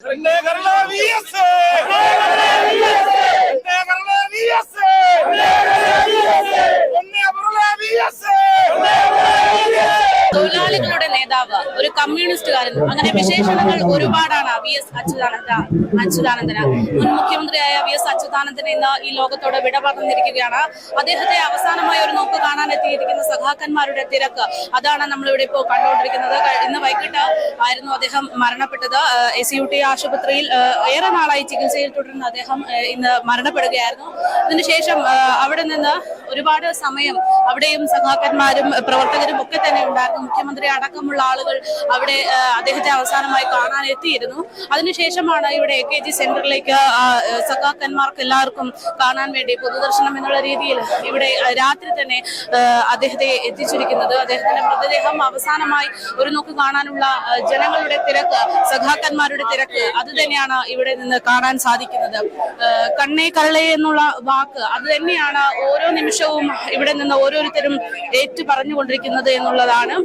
എന്നെ Kerala V S എന്നെ Kerala V S എന്നെ കരള വി എസ് തൊഴിലാളികളുടെ നേതാവ് ഒരു കമ്മ്യൂണിസ്റ്റുകാരൻ. അങ്ങനെ വിശേഷണങ്ങൾ ഒരുപാടാണ് വി എസ് അച്യുതാനന്ദ അച്യുതാനന്ദന്. മുൻ മുഖ്യമന്ത്രിയായ വി എസ് അച്യുതാനന്ദൻ ഇന്ന് ഈ ലോകത്തോട് വിട പറഞ്ഞിരിക്കുകയാണ്. അദ്ദേഹത്തെ അവസാനമായി ഒരു നോക്ക് കാണാൻ എത്തിയിരിക്കുന്ന സഖാക്കന്മാരുടെ തിരക്ക് അതാണ് നമ്മളിവിടെ ഇപ്പോൾ കണ്ടുകൊണ്ടിരിക്കുന്നത്. ഇന്ന് വൈകിട്ട് ആയിരുന്നു അദ്ദേഹം മരണപ്പെട്ടത്. എസ് യു ടി ആശുപത്രിയിൽ ഏറെ നാളായി ചികിത്സയിൽ തുടരുന്ന അദ്ദേഹം ഇന്ന് മരണപ്പെടുകയായിരുന്നു. അതിനുശേഷം അവിടെ നിന്ന് ഒരുപാട് സമയം അവിടെയും സഖാക്കന്മാരും പ്രവർത്തകരും ഒക്കെ തന്നെ ഉണ്ടായിരുന്നു. മുഖ്യമന്ത്രി അടക്കമുള്ള ആളുകൾ അവിടെ അദ്ദേഹത്തെ അവസാനമായി കാണാൻ എത്തിയിരുന്നു. അതിനുശേഷമാണ് ഇവിടെ എ കെ ജി സെന്ററിലേക്ക് സഖാക്കന്മാർക്ക് എല്ലാവർക്കും കാണാൻ വേണ്ടി പൊതുദർശനം എന്നുള്ള രീതിയിൽ ഇവിടെ രാത്രി തന്നെ അദ്ദേഹത്തെ എത്തിച്ചിരിക്കുന്നത്. അദ്ദേഹത്തിന്റെ മൃതദേഹം അവസാനമായി ഒരു നോക്ക് കാണാനുള്ള ജനങ്ങളുടെ തിരക്ക് സഖാക്കന്മാരുടെ തിരക്ക് അത് തന്നെയാണ് ഇവിടെ നിന്ന് കാണാൻ സാധിക്കുന്നത്. കണ്ണേ കരളേ എന്നുള്ള വാക്ക് അത് തന്നെയാണ് ഓരോ നിമിഷവും ഇവിടെ നിന്ന് ഓരോരുത്തരും ഏറ്റു പറഞ്ഞുകൊണ്ടിരിക്കുന്നത് എന്നുള്ളതാണ്.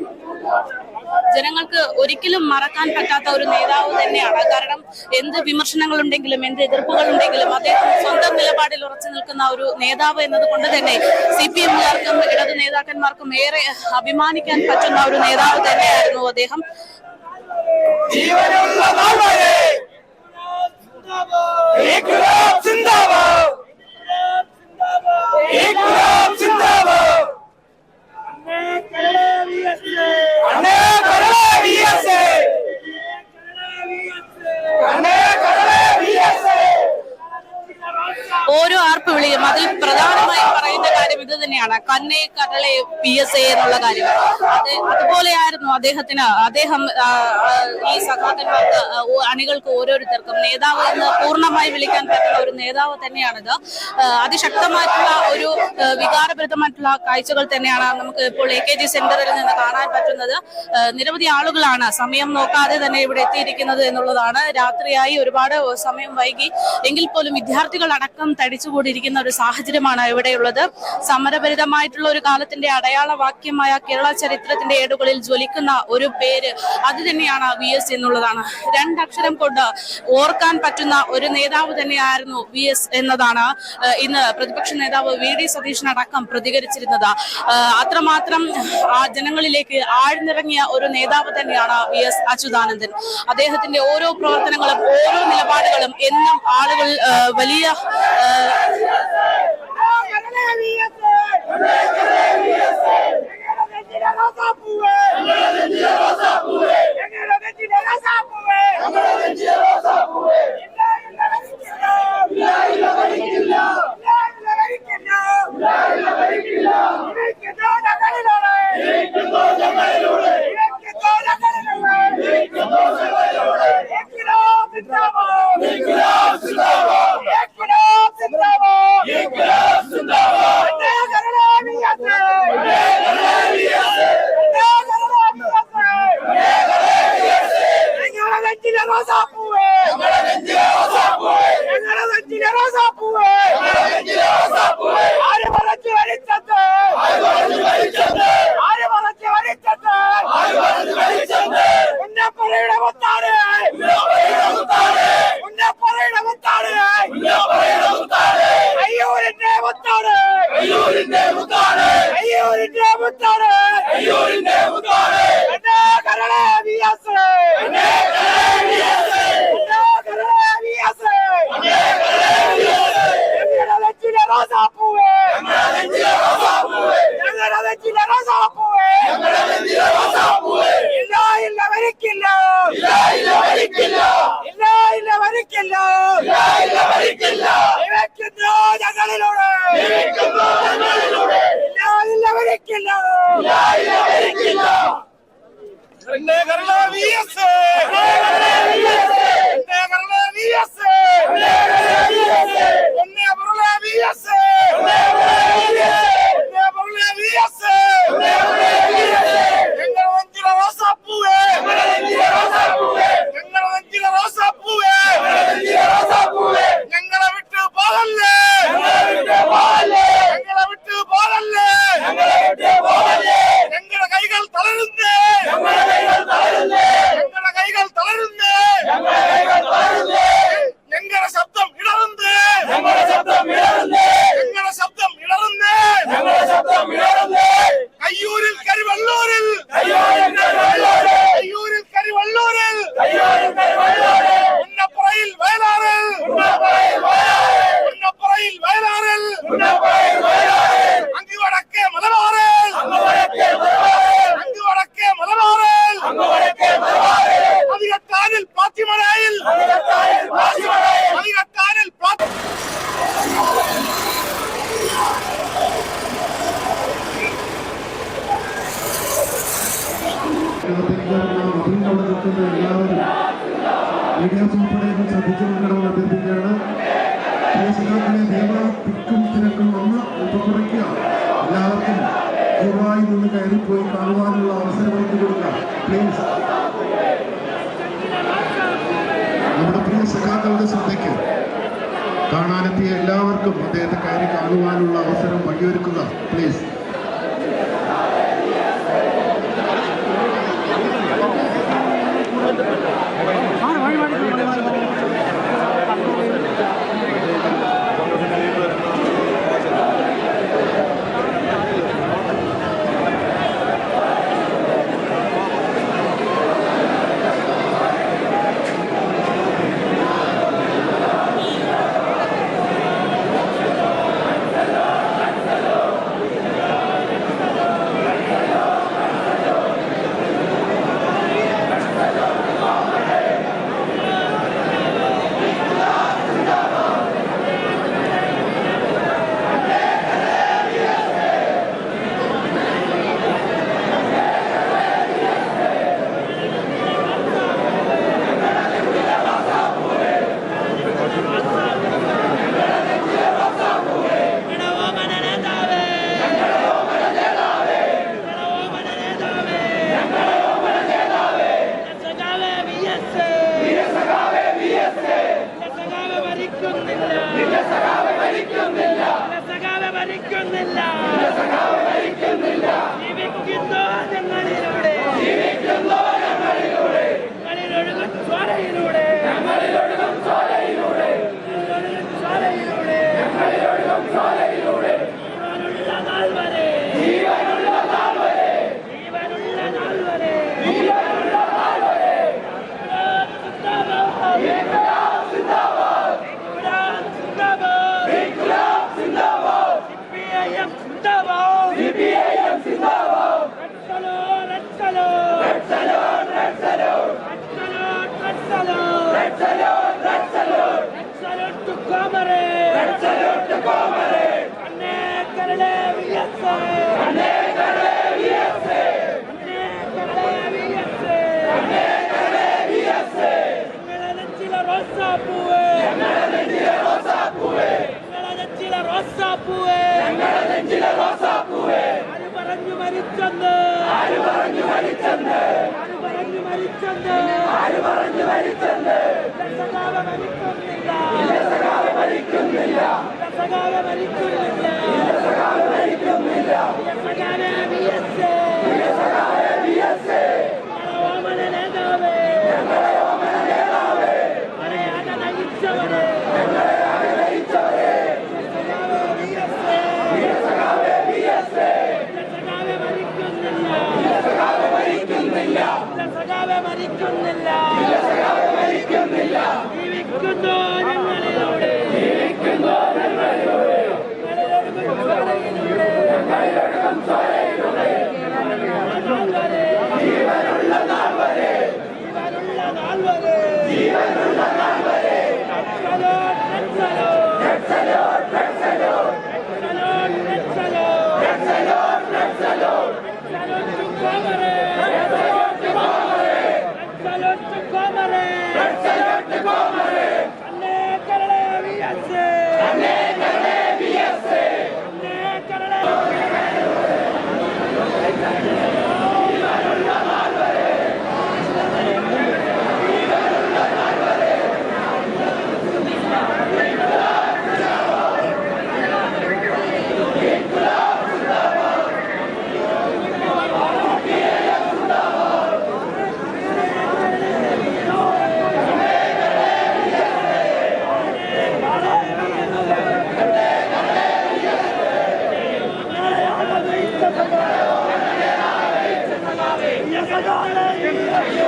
ജനങ്ങൾക്ക് ഒരിക്കലും മറക്കാൻ പറ്റാത്ത ഒരു നേതാവ് തന്നെയാണ്. കാരണം എന്ത് വിമർശനങ്ങൾ ഉണ്ടെങ്കിലും എന്ത് എതിർപ്പുകൾ ഉണ്ടെങ്കിലും അദ്ദേഹം സ്വന്തം നിലപാടിൽ ഉറച്ചു നിൽക്കുന്ന ഒരു നേതാവ് എന്നതുകൊണ്ട് തന്നെ സി പി എമ്മുകാർക്കും ഇടത് നേതാക്കന്മാർക്കും ഏറെ അഭിമാനിക്കാൻ പറ്റുന്ന ഒരു നേതാവ് തന്നെയായിരുന്നു അദ്ദേഹം. ഇൻക്ലാബ് സിന്ദാബാദ്. ഇൻക്ലാബ് സിന്ദാബാദ്. കരള വി എസ് അണ്ണേ കരള വി എസ് ഓരോ ആർപ്പ് വിളിയും അതിൽ പ്രധാനമായും പറയുന്ന കാര്യം ഇത് തന്നെയാണ്. കന്നെ കരളെ പി എസ് എ എന്നുള്ള കാര്യം. അത് അതുപോലെയായിരുന്നു അദ്ദേഹത്തിന് അദ്ദേഹം ഈ സഖാക്കന്മാർക്ക് ആ, അണികൾക്ക് ഓരോരുത്തർക്കും നേതാവ് എന്ന് പൂർണമായി വിളിക്കാൻ പറ്റുന്ന ഒരു നേതാവ് തന്നെയാണിത്. അതിശക്തമായിട്ടുള്ള ഒരു വികാരഭരിതമായിട്ടുള്ള കാഴ്ചകൾ തന്നെയാണ് നമുക്ക് ഇപ്പോൾ എ കെ ജി സെന്ററിൽ നിന്ന് കാണാൻ പറ്റുന്നത്. നിരവധി ആളുകളാണ് സമയം നോക്കാതെ തന്നെ ഇവിടെ എത്തിയിരിക്കുന്നത് എന്നുള്ളതാണ്. രാത്രിയായി ഒരുപാട് സമയം വൈകി. എങ്കിൽ പോലും വിദ്യാർത്ഥികൾ അടക്കം തടിച്ചുകൂടിയിരിക്കുന്ന ഒരു സാഹചര്യമാണ് ഇവിടെയുള്ളത്. സമരഭരിതമായിട്ടുള്ള ഒരു കാലത്തിന്റെ അടയാള വാക്യമായ കേരള ചരിത്രത്തിന്റെ ഏടുകളിൽ ജ്വലിക്കുന്ന ഒരു പേര് അത് തന്നെയാണ് വി എസ് എന്നുള്ളതാണ്. രണ്ടക്ഷരം കൊണ്ട് ഓർക്കാൻ പറ്റുന്ന ഒരു നേതാവ് തന്നെയായിരുന്നു വി എസ് എന്നതാണ് ഇന്ന് പ്രതിപക്ഷ നേതാവ് വി ഡി സതീശൻ അടക്കം പ്രതികരിച്ചിരുന്നത് അത്രമാത്രം ആ ജനങ്ങളിലേക്ക് ആഴ്ന്നിറങ്ങിയ ഒരു നേതാവ് തന്നെയാണ് വി എസ് അച്യുതാനന്ദൻ. അദ്ദേഹത്തിന്റെ ഓരോ പ്രവർത്തനങ്ങളും ഓരോ നിലപാടുകളും എന്നും ആളുകൾ Rosa Pue! Rosa Pue! ரோசா பூவே எங்களோட நெஞ்சில ரோசா பூவே ஆறு வளர்ச்சி வழிச்சது ஆறு வளர்ச்சி வழிச்சது உன்ன பொறையிட முத்தாரு உன்ன பொறையிட முத்தாரு ஐயோரின் முத்தாரு ஐயோரின் முத்தாரு ஐயோரின் എല്ലാവരും മീഡിയാസ് തിക്കും തിരക്കും ഒന്ന് എല്ലാവർക്കും നിന്ന് കയറിപ്പോയി കാണുവാനുള്ള അവസരം ഒരുക്കി പ്ലീസ് നമ്മുടെ പ്രിയ സഖാക്കളുടെ ശ്രദ്ധയ്ക്ക് കാണാനെത്തിയ എല്ലാവർക്കും അദ്ദേഹത്തെ കയറി കാണുവാനുള്ള അവസരം വഴിയൊരുക്കുക. Please Bismillah. 頑張れ yeah.